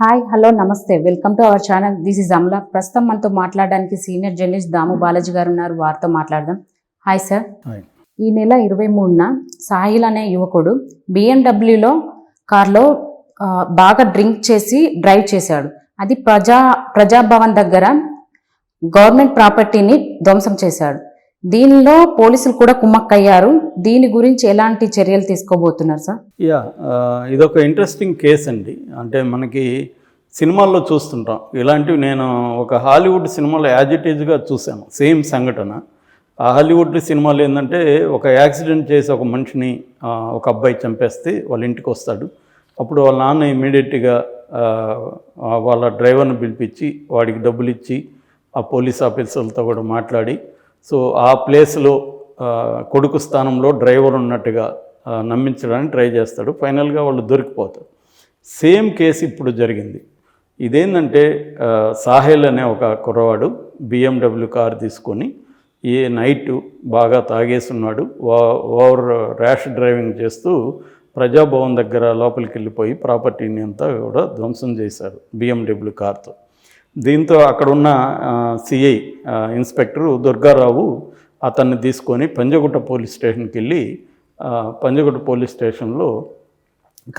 Hi hello namaste. Welcome to our channel. This is Amala. ప్రస్తుతం మనతో మాట్లాడడానికి senior journalist దాము బాలాజీ గారు ఉన్నారు. వారితో మాట్లాడదాం. Hi sir. ఈ నెల ఇరవై మూడున సాహిల్ అనే యువకుడు బిఎండబ్ల్యూలో కార్లో బాగా డ్రింక్ చేసి డ్రైవ్ చేశాడు. అది ప్రజా ప్రజాభవన్ దగ్గర గవర్నమెంట్ ప్రాపర్టీని ధ్వంసం చేశాడు. దీనిలో పోలీసులు కూడా కుమ్మక్కయ్యారు. దీని గురించి ఎలాంటి చర్యలు తీసుకోబోతున్నారు సార్? యా ఇదొక ఇంట్రెస్టింగ్ కేస్ అండి. అంటే మనకి సినిమాల్లో చూస్తుంటాం. ఇలాంటివి నేను ఒక హాలీవుడ్ సినిమాలో యాజిటేజ్గా చూశాను. సేమ్ సంఘటన. ఆ హాలీవుడ్ సినిమాలు ఏంటంటే ఒక యాక్సిడెంట్ చేసి ఒక మనిషిని ఒక అబ్బాయి చంపేస్తే వాళ్ళ ఇంటికి వస్తాడు. అప్పుడు వాళ్ళ నాన్న ఇమీడియట్గా వాళ్ళ డ్రైవర్ని పిలిపించి వాడికి డబ్బులు ఇచ్చి ఆ పోలీస్ ఆఫీసర్లతో కూడా మాట్లాడి సో ఆ ప్లేస్లో కొడుకు స్థానంలో డ్రైవర్ ఉన్నట్టుగా నమ్మించడానికి ట్రై చేస్తాడు. ఫైనల్గా వాళ్ళు దొరికిపోతారు. సేమ్ కేసు ఇప్పుడు జరిగింది. ఇదేంటంటే సాహెల్ అనే ఒక కుర్రవాడు బిఎండబ్ల్యూ కార్ తీసుకొని ఏ నైట్ బాగా తాగేసున్నాడు. ఓ- ఓవర్ ర్యాష్ డ్రైవింగ్ చేస్తూ ప్రజాభవన్ దగ్గర లోపలికి వెళ్ళిపోయి ప్రాపర్టీని అంతా కూడా ధ్వంసం చేశారు బిఎండబ్ల్యూ కార్తో. దీంతో అక్కడ ఉన్న సిఐ ఇన్స్పెక్టరు దుర్గారావు అతన్ని తీసుకొని పంజగుట్ట పోలీస్ స్టేషన్కి వెళ్ళి పంజగుట్ట పోలీస్ స్టేషన్లో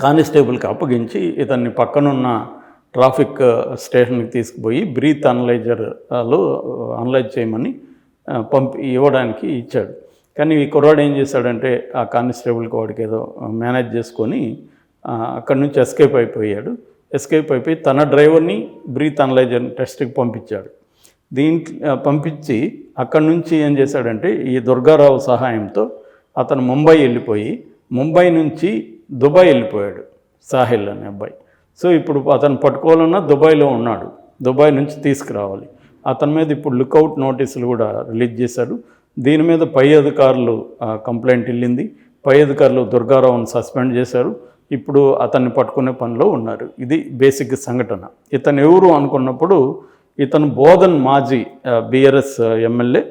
కానిస్టేబుల్కి అప్పగించి ఇతన్ని పక్కనున్న ట్రాఫిక్ స్టేషన్కి తీసుకుపోయి బ్రీత్ అనలైజర్లో అనలైజ్ చేయమని పంపి ఇవ్వడానికి ఇచ్చాడు. కానీ ఈ కుర్రాడు ఏం చేశాడంటే ఆ కానిస్టేబుల్కి వాడికి ఏదో మేనేజ్ చేసుకొని అక్కడి నుంచి ఎస్కేప్ అయిపోయాడు. ఎస్కేప్ అయిపోయి తన డ్రైవర్ని బ్రీత్ అనలైజర్ టెస్ట్కి పంపించాడు. దీంట్లో పంపించి అక్కడి నుంచి ఏం చేశాడంటే ఈ దుర్గారావు సహాయంతో అతను ముంబై వెళ్ళిపోయి ముంబై నుంచి దుబాయ్ వెళ్ళిపోయాడు సాహిల్ అనే అబ్బాయి. సో ఇప్పుడు అతను పట్టుకోవాలన్నా దుబాయ్లో ఉన్నాడు దుబాయ్ నుంచి తీసుకురావాలి. అతని మీద ఇప్పుడు లుకౌట్ నోటీసులు కూడా రిలీజ్ చేశారు. దీని మీద పై అధికారులు కంప్లైంట్ వెళ్ళింది. పై అధికారులు దుర్గారావును సస్పెండ్ చేశారు. ఇప్పుడు అతన్ని పట్టుకునే పనిలో ఉన్నారు. ఇది బేసిక్ సంఘటన. ఇతను ఎవరు అనుకున్నప్పుడు ఇతను బోధన్ మాజీ బీఆర్ఎస్ ఎమ్మెల్యే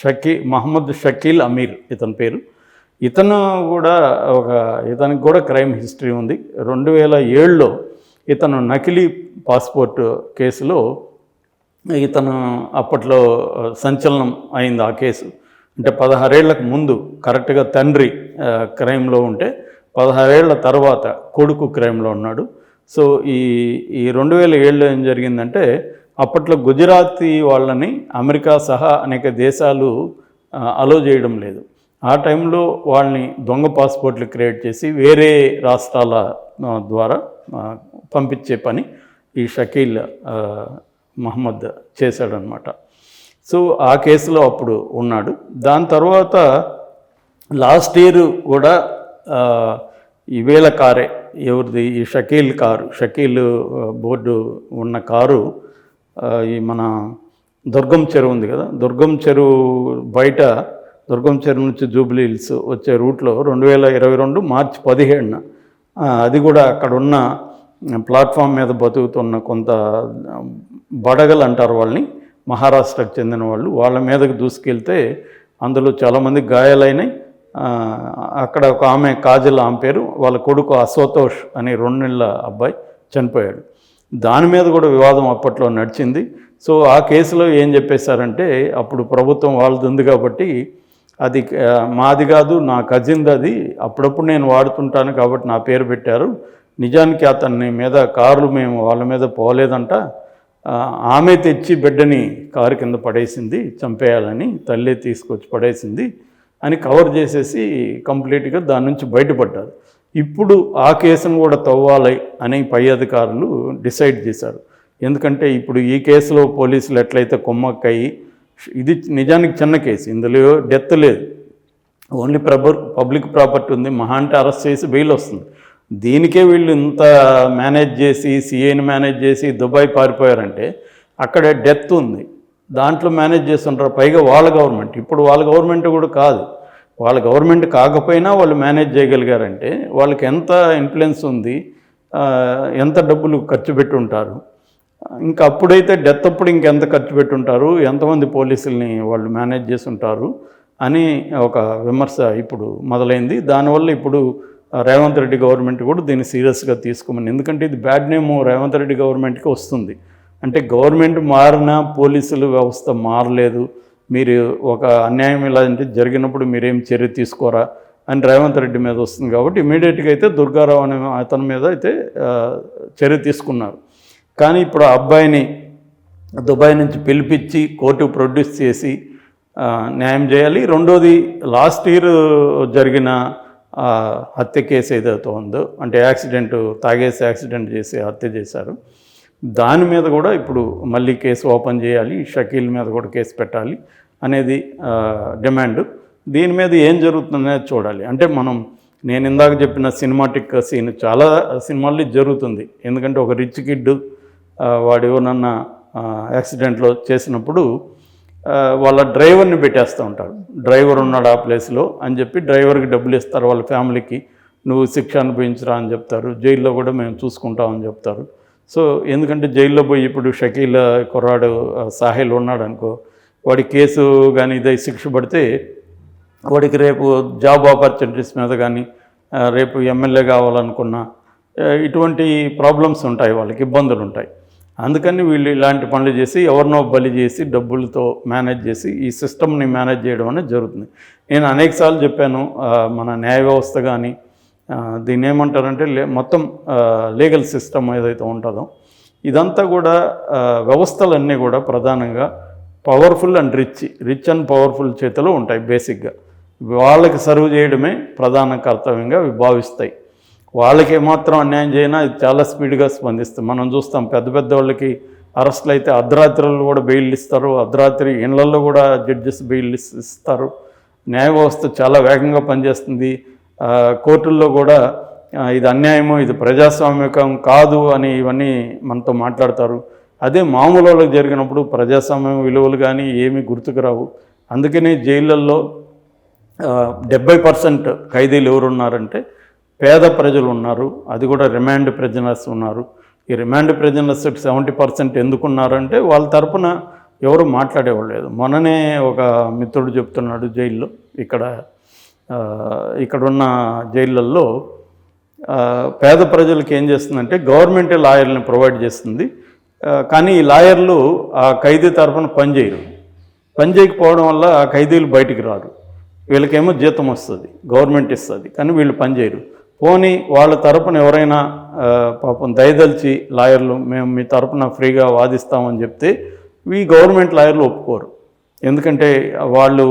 షకీ మహమ్మద్ షకీల్ అమీర్ ఇతని పేరు. ఇతను కూడా ఒక ఇతనికి కూడా క్రైమ్ హిస్టరీ ఉంది. రెండు వేల ఏడులో ఇతను నకిలీ పాస్పోర్ట్ కేసులో ఇతను అప్పట్లో సంచలనం అయింది ఆ కేసు. అంటే పదహారేళ్ళకు ముందు కరెక్ట్గా తండ్రి క్రైమ్లో ఉంటే పదహారేళ్ళ తర్వాత కొడుకు క్రైమ్లో ఉన్నాడు. సో ఈ ఈ రెండు వేల ఏడులో ఏం జరిగిందంటే అప్పట్లో గుజరాతీ వాళ్ళని అమెరికా సహా అనేక దేశాలు అలో చేయడం లేదు. ఆ టైంలో వాళ్ళని దొంగ పాస్పోర్ట్లు క్రియేట్ చేసి వేరే రాష్ట్రాల ద్వారా పంపించే పని ఈ షకీల్ మహమ్మద్ చేశాడనమాట. సో ఆ కేసులో అప్పుడు ఉన్నాడు. దాని తర్వాత లాస్ట్ ఇయర్ కూడా ఈవేళ ఈ వేల కారే ఎవరిది? ఈ షకీల్ కారు షకీల్ బోర్డు ఉన్న కారు ఈ మన దుర్గం చెరువు ఉంది కదా? దుర్గం చెరువు బయట దుర్గం చెరువు నుంచి జూబ్లీ హిల్స్ వచ్చే రూట్లో రెండు వేల ఇరవై రెండు మార్చి పదిహేడున అది కూడా అక్కడ ఉన్న ప్లాట్ఫామ్ మీద బతుకుతున్న కొంత బడగలు అంటారు వాళ్ళని మహారాష్ట్రకు చెందిన వాళ్ళు. వాళ్ళ మీదకి దూసుకెళ్తే అందులో చాలామంది గాయాలైనాయి అక్కడ ఒక ఆమె కాజల్ ఆమె పేరు వాళ్ళ కొడుకు అశోతోష్ అనే రెండు నెలల అబ్బాయి చనిపోయాడు. దాని మీద కూడా వివాదం అప్పట్లో నడిచింది. సో ఆ కేసులో ఏం చెప్పేశారంటే అప్పుడు ప్రభుత్వం వాళ్ళది ఉంది కాబట్టి అది మాది కాదు నా కజిన్ది అది అప్పుడప్పుడు నేను వాడుతుంటాను కాబట్టి నా పేరు పెట్టారు. నిజానికి అతన్ని మీద కార్లు మేము వాళ్ళ మీద పోలేదంట. ఆమె తెచ్చి బిడ్డని కారు కింద పడేసింది చంపేయాలని తల్లి తీసుకొచ్చి పడేసింది. అని కవర్ చేసేసి కంప్లీట్గా దాని నుంచి బయటపడ్డారు. ఇప్పుడు ఆ కేసును కూడా తవ్వాలి అని పై అధికారులు డిసైడ్ చేశారు. ఎందుకంటే ఇప్పుడు ఈ కేసులో పోలీసులు ఎట్లయితే కొమ్మక్కయ్యి ఇది నిజానికి చిన్న కేసు ఇందులో డెత్ లేదు. ఓన్లీ ప్రభు పబ్లిక్ ప్రాపర్టీ ఉంది మహా అంటే అరెస్ట్ చేసి బెయిల్ వస్తుంది. దీనికే వీళ్ళు ఇంత మేనేజ్ చేసి సిఐని మేనేజ్ చేసి దుబాయ్ పారిపోయారంటే అక్కడ డెత్ ఉంది. దాంట్లో మేనేజ్ చేస్తుంటారు. పైగా వాళ్ళ గవర్నమెంట్ ఇప్పుడు వాళ్ళ గవర్నమెంట్ కూడా కాదు. వాళ్ళ గవర్నమెంట్ కాకపోయినా వాళ్ళు మేనేజ్ చేయగలిగారంటే వాళ్ళకి ఎంత ఇన్ఫ్లుయెన్స్ ఉంది ఎంత డబ్బులు ఖర్చు పెట్టుంటారు. ఇంకా అప్పుడైతే డెత్ అప్పుడు ఇంకెంత ఖర్చు పెట్టుంటారు ఎంతమంది పోలీసుల్ని వాళ్ళు మేనేజ్ చేసి ఉంటారు అని ఒక విమర్శ ఇప్పుడు మొదలైంది. దానివల్ల ఇప్పుడు రేవంత్ రెడ్డి గవర్నమెంట్ కూడా దీన్ని సీరియస్గా తీసుకోమని. ఎందుకంటే ఇది బ్యాడ్ నేమ్ రేవంత్ రెడ్డి గవర్నమెంట్కి వస్తుంది. అంటే గవర్నమెంట్ మారినా పోలీసుల వ్యవస్థ మారలేదు. మీరు ఒక అన్యాయం ఇలాంటి జరిగినప్పుడు మీరేం చర్య తీసుకోరా అని రేవంత్ రెడ్డి మీద వస్తుంది కాబట్టి ఇమీడియట్గా అయితే దుర్గారావు అనే అతని మీద అయితే చర్య తీసుకున్నారు. కానీ ఇప్పుడు ఆ అబ్బాయిని దుబాయ్ నుంచి పిలిపించి కోర్టు ప్రొడ్యూస్ చేసి న్యాయం చేయాలి. రెండోది లాస్ట్ ఇయర్ జరిగిన హత్య కేసు ఏదైతే ఉందో అంటే యాక్సిడెంట్ తాగేసి యాక్సిడెంట్ చేసి హత్య చేశారు. దాని మీద కూడా ఇప్పుడు మళ్ళీ కేసు ఓపెన్ చేయాలి షకీల్ మీద కూడా కేసు పెట్టాలి అనేది డిమాండ్. దీని మీద ఏం జరుగుతుందనేది చూడాలి. అంటే మనం నేను ఇందాక చెప్పిన సినిమాటిక్ సీన్ చాలా సినిమాల్లో జరుగుతుంది. ఎందుకంటే ఒక రిచ్ కిడ్ వాడు నన్న యాక్సిడెంట్లో చేసినప్పుడు వాళ్ళ డ్రైవర్ని పెట్టేస్తూ ఉంటారు డ్రైవర్ ఉన్నాడు ఆ ప్లేస్లో అని చెప్పి డ్రైవర్కి డబ్బులు ఇస్తారు వాళ్ళ ఫ్యామిలీకి. నువ్వు శిక్ష అనుభవించరా అని చెప్తారు. జైల్లో కూడా మేము చూసుకుంటామని చెప్తారు. సో ఎందుకంటే జైల్లో పోయి ఇప్పుడు షకీల్ కుర్రాడు సాహిల్ ఉన్నాడు అనుకో వాడి కేసు కానీ ఇదై శిక్ష పడితే వాడికి రేపు జాబ్ ఆపర్చునిటీస్ మీద కానీ రేపు ఎమ్మెల్యే కావాలనుకున్నా ఇటువంటి ప్రాబ్లమ్స్ ఉంటాయి వాళ్ళకి ఇబ్బందులు ఉంటాయి. అందుకని వీళ్ళు ఇలాంటి పనులు చేసి ఎవరినో బలి చేసి డబ్బులతో మేనేజ్ చేసి ఈ సిస్టమ్ని మేనేజ్ చేయడం అనేది జరుగుతుంది. నేను అనేకసార్లు చెప్పాను మన న్యాయ వ్యవస్థ కానీ దీన్ని ఏమంటారంటే లే మొత్తం లీగల్ సిస్టమ్ ఏదైతే ఉంటుందో ఇదంతా కూడా వ్యవస్థలన్నీ కూడా ప్రధానంగా powerful and rich rich and powerful చేతిలో ఉంటాయి బేసిక్గా. వాళ్ళకి సర్వ్ చేయడమే ప్రధాన కర్తవ్యంగా భావిస్తాయి. వాళ్ళకి ఏమాత్రం అన్యాయం చేయినా ఇది చాలా స్పీడ్గా స్పందిస్తుంది. మనం చూస్తాం పెద్ద పెద్ద వాళ్ళకి అరెస్టులు అయితే అర్ధరాత్రులు కూడా బెయిల్ ఇస్తారు అర్ధరాత్రి ఇళ్ళలో కూడా జడ్జెస్ బెయిల్ ఇస్తారు. న్యాయ వ్యవస్థ చాలా వేగంగా పనిచేస్తుంది. కోర్టుల్లో కూడా ఇది అన్యాయము ఇది ప్రజాస్వామ్యకం కాదు అని ఇవన్నీ మనతో మాట్లాడతారు. అదే మామూలు వాళ్ళకి జరిగినప్పుడు ప్రజాస్వామ్యం విలువలు కానీ ఏమీ గుర్తుకు రావు. అందుకనే జైళ్ళల్లో డెబ్బై పర్సెంట్ ఖైదీలు ఎవరున్నారంటే పేద ప్రజలు ఉన్నారు. అది కూడా రిమాండ్ ప్రిజనర్స్ ఉన్నారు. ఈ రిమాండ్ ప్రిజనర్స్ సెవెంటీ పర్సెంట్ ఎందుకు ఉన్నారంటే వాళ్ళ తరపున ఎవరు మాట్లాడేవాళ్ళు లేదు. మొన్ననే ఒక మిత్రుడు చెప్తున్నాడు జైల్లో ఇక్కడ ఇక్కడున్న జైళ్ళల్లో పేద ప్రజలకు ఏం చేస్తుందంటే గవర్నమెంట్ లాయర్ని ప్రొవైడ్ చేస్తుంది. కానీ ఈ లాయర్లు ఆ ఖైదీ తరఫున పనిచేయరు పని చేయకపోవడం వల్ల ఆ ఖైదీలు బయటికి రారు. వీళ్ళకేమో జీతం వస్తుంది గవర్నమెంట్ ఇస్తుంది కానీ వీళ్ళు పనిచేయరు పోనీ వాళ్ళ తరపున ఎవరైనా పాపం దయదలిచి లాయర్లు మేము మీ తరపున ఫ్రీగా వాదిస్తామని చెప్తే ఈ గవర్నమెంట్ లాయర్లు ఒప్పుకోరు. ఎందుకంటే వాళ్ళు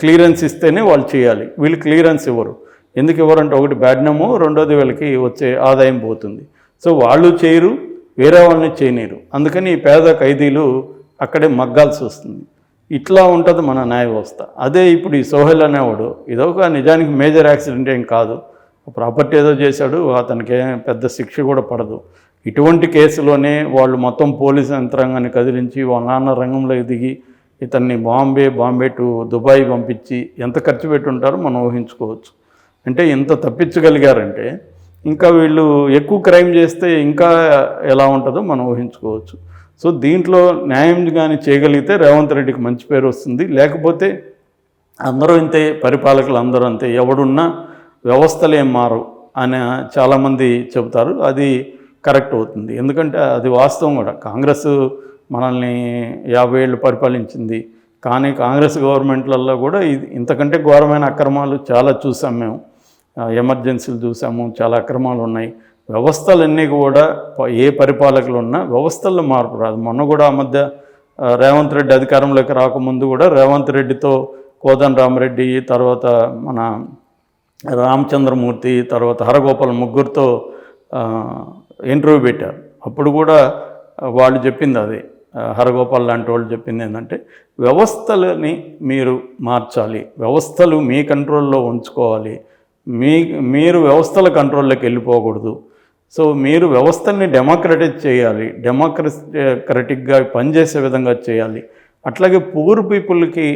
క్లియరెన్స్ ఇస్తేనే వాళ్ళు చేయాలి. వీళ్ళు క్లియరెన్స్ ఇవ్వరు. ఎందుకు ఇవ్వరంటే ఒకటి బ్యాడ్నామో రెండోది వీళ్ళకి వచ్చే ఆదాయం పోతుంది. సో వాళ్ళు చేయరు వేరే వాళ్ళని చేయనీరు అందుకని ఈ పేద ఖైదీలు అక్కడే మగ్గాల్సి వస్తుంది. ఇట్లా ఉంటుంది మన న్యాయ వ్యవస్థ అదే ఇప్పుడు ఈ సోహెల్ అనేవాడు ఇదొక నిజానికి మేజర్ యాక్సిడెంట్ ఏం కాదు. ప్రాపర్టీ ఏదో చేశాడు అతనికి ఏం పెద్ద శిక్ష కూడా పడదు. ఇటువంటి కేసులోనే వాళ్ళు మొత్తం పోలీసు యంత్రాంగాన్ని కదిలించి వాళ్ళ నాన్న రంగంలో దిగి ఇతన్ని బాంబే బాంబే టు దుబాయ్ పంపించి ఎంత ఖర్చు పెట్టుంటారో మనం ఊహించుకోవచ్చు. అంటే ఎంత తప్పించగలిగారంటే ఇంకా వీళ్ళు ఎక్కువ క్రైమ్ చేస్తే ఇంకా ఎలా ఉంటుందో మనం ఊహించుకోవచ్చు. సో దీంట్లో న్యాయం కానీ చేయగలిగితే రేవంత్ రెడ్డికి మంచి పేరు వస్తుంది. లేకపోతే అందరూ ఇంతే పరిపాలకులు అందరూ అంతే. ఎవడున్నా వ్యవస్థలు ఏం మారు అని చాలామంది చెబుతారు. అది కరెక్ట్ అవుతుంది. ఎందుకంటే అది వాస్తవం కూడా. కాంగ్రెస్ మనల్ని యాభై ఏళ్ళు పరిపాలించింది. కానీ కాంగ్రెస్ గవర్నమెంట్లలో కూడా ఇది ఇంతకంటే ఘోరమైన అక్రమాలు చాలా చూసాం మేము. ఎమర్జెన్సీలు చూసాము చాలా అక్రమాలు ఉన్నాయి. వ్యవస్థలన్నీ కూడా ప- ఏ పరిపాలకులు ఉన్నా వ్యవస్థల్లో మార్పు రాదు. మొన్న కూడా ఆ మధ్య రేవంత్ రెడ్డి అధికారంలోకి రాకముందు కూడా రేవంత్ రెడ్డితో కోదన్ రామరెడ్డి తర్వాత మన రామచంద్రమూర్తి తర్వాత హరగోపాల్ ముగ్గురితో ఇంటర్వ్యూ పెట్టారు. అప్పుడు కూడా వాళ్ళు చెప్పింది అదే. హరగోపాల్ లాంటి వాళ్ళు చెప్పింది ఏంటంటే వ్యవస్థలని మీరు మార్చాలి. వ్యవస్థలు మీ కంట్రోల్లో ఉంచుకోవాలి. మీ మీరు వ్యవస్థల కంట్రోల్లోకి వెళ్ళిపోకూడదు. సో మీరు వ్యవస్థల్ని డెమోక్రటైజ్ చేయాలి. డెమోక్రటిక్గా పనిచేసే విధంగా చేయాలి. అట్లాగే పూర్ పీపుల్కి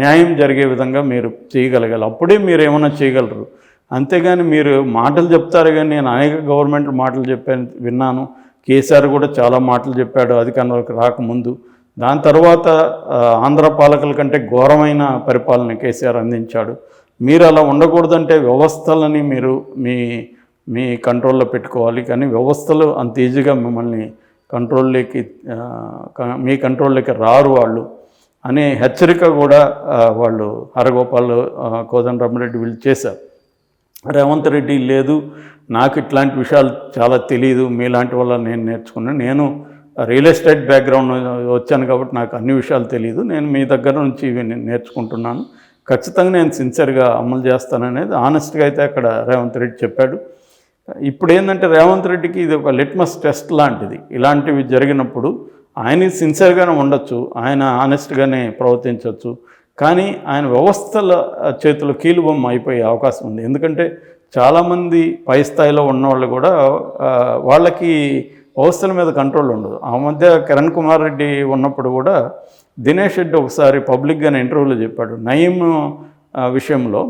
న్యాయం జరిగే విధంగా మీరు చేయగలగాలి. అప్పుడే మీరు ఏమైనా చేయగలరు. అంతేగాని మీరు మాటలు చెప్తారు కానీ నేను అనేక గవర్నమెంట్ మాటలు చెప్పాను విన్నాను. కేసీఆర్ కూడా చాలా మాటలు చెప్పాడు అధికారంలోకి రాకముందు. దాని తర్వాత ఆంధ్ర పాలకుల కంటే ఘోరమైన పరిపాలన కేసీఆర్ అందించాడు. మీరు అలా ఉండకూడదంటే వ్యవస్థలని మీరు మీ మీ కంట్రోల్లో పెట్టుకోవాలి. కానీ వ్యవస్థలు అంత ఈజీగా మిమ్మల్ని కంట్రోల్లోకి మీ కంట్రోల్లోకి రారు వాళ్ళు. అనే హెచ్చరిక కూడా వాళ్ళు హరగోపాల్ కోదండరామరెడ్డి వీళ్ళు చేశారు. రేవంత్ రెడ్డి లేదు నాకు ఇట్లాంటి విషయాలు చాలా తెలియదు మీలాంటి వల్ల నేను నేర్చుకున్నాను నేను రియల్ ఎస్టేట్ బ్యాక్గ్రౌండ్ వచ్చాను కాబట్టి నాకు అన్ని విషయాలు తెలియదు నేను మీ దగ్గర నుంచి ఇవి నేను నేర్చుకుంటున్నాను. ఖచ్చితంగా నేను సిన్సియర్గా అమలు చేస్తాననేది ఆనెస్ట్గా అయితే అక్కడ రేవంత్ రెడ్డి చెప్పాడు. ఇప్పుడు ఏంటంటే రేవంత్ రెడ్డికి ఇది ఒక లిట్మస్ టెస్ట్ లాంటిది. ఇలాంటివి జరిగినప్పుడు ఆయన సిన్సియర్గానే ఉండొచ్చు. ఆయన ఆనెస్ట్గానే ప్రవర్తించవచ్చు కానీ ఆయన వ్యవస్థల చేతిలో కీలుబొమ్మ అయిపోయే అవకాశం ఉంది. ఎందుకంటే చాలామంది పై స్థాయిలో ఉన్నవాళ్ళు కూడా వాళ్ళకి వ్యవస్థల మీద కంట్రోల్ ఉండదు. ఆ మధ్య కిరణ్ కుమార్ రెడ్డి ఉన్నప్పుడు కూడా దినేష్ రెడ్డి ఒకసారి పబ్లిక్గానే ఇంటర్వ్యూలో చెప్పాడు నయీం విషయంలో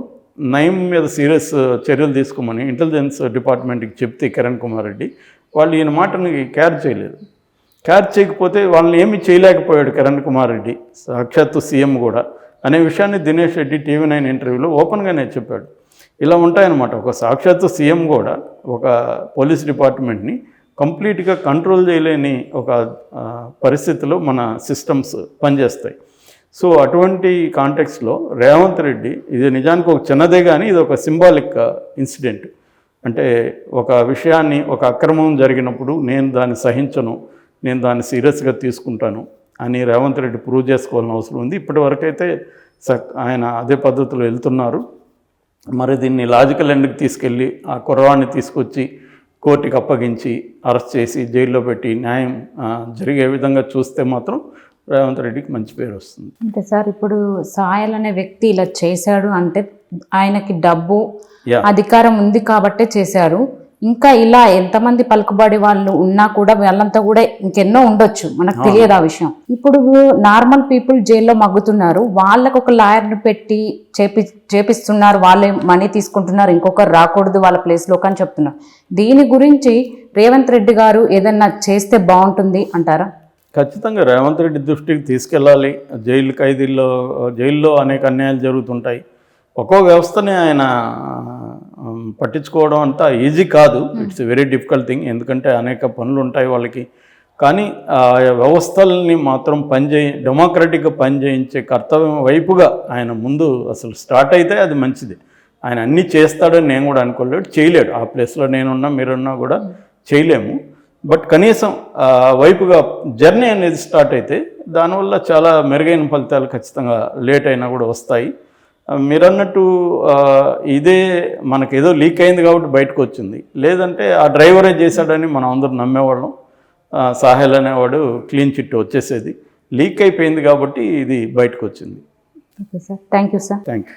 నయం మీద సీరియస్ చర్యలు తీసుకోమని ఇంటెలిజెన్స్ డిపార్ట్మెంట్కి చెప్తే కిరణ్ కుమార్ రెడ్డి వాళ్ళు ఈయన మాటని క్యార్ చేయలేదు. క్యార్ చేయకపోతే వాళ్ళని ఏమీ చేయలేకపోయాడు కిరణ్ కుమార్ రెడ్డి. సాక్షాత్తు సీఎం కూడా. అనే విషయాన్ని దినేష్ రెడ్డి టీవీ నైన్ ఇంటర్వ్యూలో ఓపెన్గానే చెప్పాడు. ఇలా ఉంటాయన్నమాట. ఒక సాక్షాత్తు సీఎం కూడా ఒక పోలీస్ డిపార్ట్మెంట్ని కంప్లీట్గా కంట్రోల్ చేయలేని ఒక పరిస్థితిలో మన సిస్టమ్స్ పనిచేస్తాయి. సో అటువంటి కాంటెక్స్లో రేవంత్ రెడ్డి ఇది నిజానికి ఒక చిన్నదే కానీ ఇది ఒక సింబాలిక్ ఇన్సిడెంట్. అంటే ఒక విషయాన్ని ఒక అక్రమం జరిగినప్పుడు నేను దాన్ని సహించను నేను దాన్ని సీరియస్గా తీసుకుంటాను అని రేవంత్ రెడ్డి ప్రూవ్ చేసుకోవాల్సిన అవసరం ఉంది. ఇప్పటి వరకైతే ఆయన అదే పద్ధతిలో వెళ్తున్నారు. మరి దీన్ని లాజికల్ ఎండ్కి తీసుకెళ్ళి ఆ కుర్రవాడిని తీసుకొచ్చి కోర్టుకి అప్పగించి అరెస్ట్ చేసి జైల్లో పెట్టి న్యాయం జరిగే విధంగా చూస్తే మాత్రం రేవంత్ రెడ్డికి మంచి పేరు వస్తుంది. అంటే సార్ ఇప్పుడు సాయల్ అనే వ్యక్తి ఇలా చేశాడు అంటే ఆయనకి డబ్బు అధికారం ఉంది కాబట్టే చేశారు. ఇంకా ఇలా ఎంతమంది పలుకుబడి వాళ్ళు ఉన్నా కూడా వాళ్ళంతా కూడా ఇంకెన్నో ఉండొచ్చు. మనకు తెలియదు ఆ విషయం. ఇప్పుడు నార్మల్ పీపుల్ జైల్లో మగ్గుతున్నారు. వాళ్ళకు ఒక లాయర్ని పెట్టి చేపి చేపిస్తున్నారు. వాళ్ళే మనీ తీసుకుంటున్నారు. ఇంకొకరు రాకూడదు వాళ్ళ ప్లేస్లోకి అని చెప్తున్నారు. దీని గురించి రేవంత్ రెడ్డి గారు ఏదన్నా చేస్తే బాగుంటుంది అంటారా? ఖచ్చితంగా రేవంత్ రెడ్డి దృష్టికి తీసుకెళ్ళాలి. జైలు ఖైదీల్లో జైల్లో అనేక అన్యాయాలు జరుగుతుంటాయి. ఒక్కో వ్యవస్థని ఆయన పట్టించుకోవడం అంతా ఈజీ కాదు. ఇట్స్ వెరీ డిఫికల్ట్ థింగ్ ఎందుకంటే అనేక పనులు ఉంటాయి వాళ్ళకి. కానీ ఆ వ్యవస్థల్ని మాత్రం పనిచేయి డెమోక్రటిక్గా పనిచేయించే కర్తవ్యం వైపుగా ఆయన ముందు అసలు స్టార్ట్ అయితే అది మంచిది. ఆయన అన్నీ చేస్తాడని నేను కూడా అనుకోలేడు చేయలేడు. ఆ ప్లేస్లో నేనున్నా మీరున్నా కూడా చేయలేము. బట్ కనీసం వైపుగా జర్నీ అనేది స్టార్ట్ అయితే దానివల్ల చాలా మెరుగైన ఫలితాలు ఖచ్చితంగా లేట్ అయినా కూడా వస్తాయి. మీరన్నట్టు ఇదే మనకేదో లీక్ అయింది కాబట్టి బయటకు వచ్చింది లేదంటే ఆ డ్రైవరే చేశాడని మనం అందరూ నమ్మేవాళ్ళం. సాహెల్ అనేవాడు క్లీన్ చిట్ వచ్చేసేది. లీక్ అయిపోయింది కాబట్టి ఇది బయటకు వచ్చింది okay sir. Thank you sir. Thank you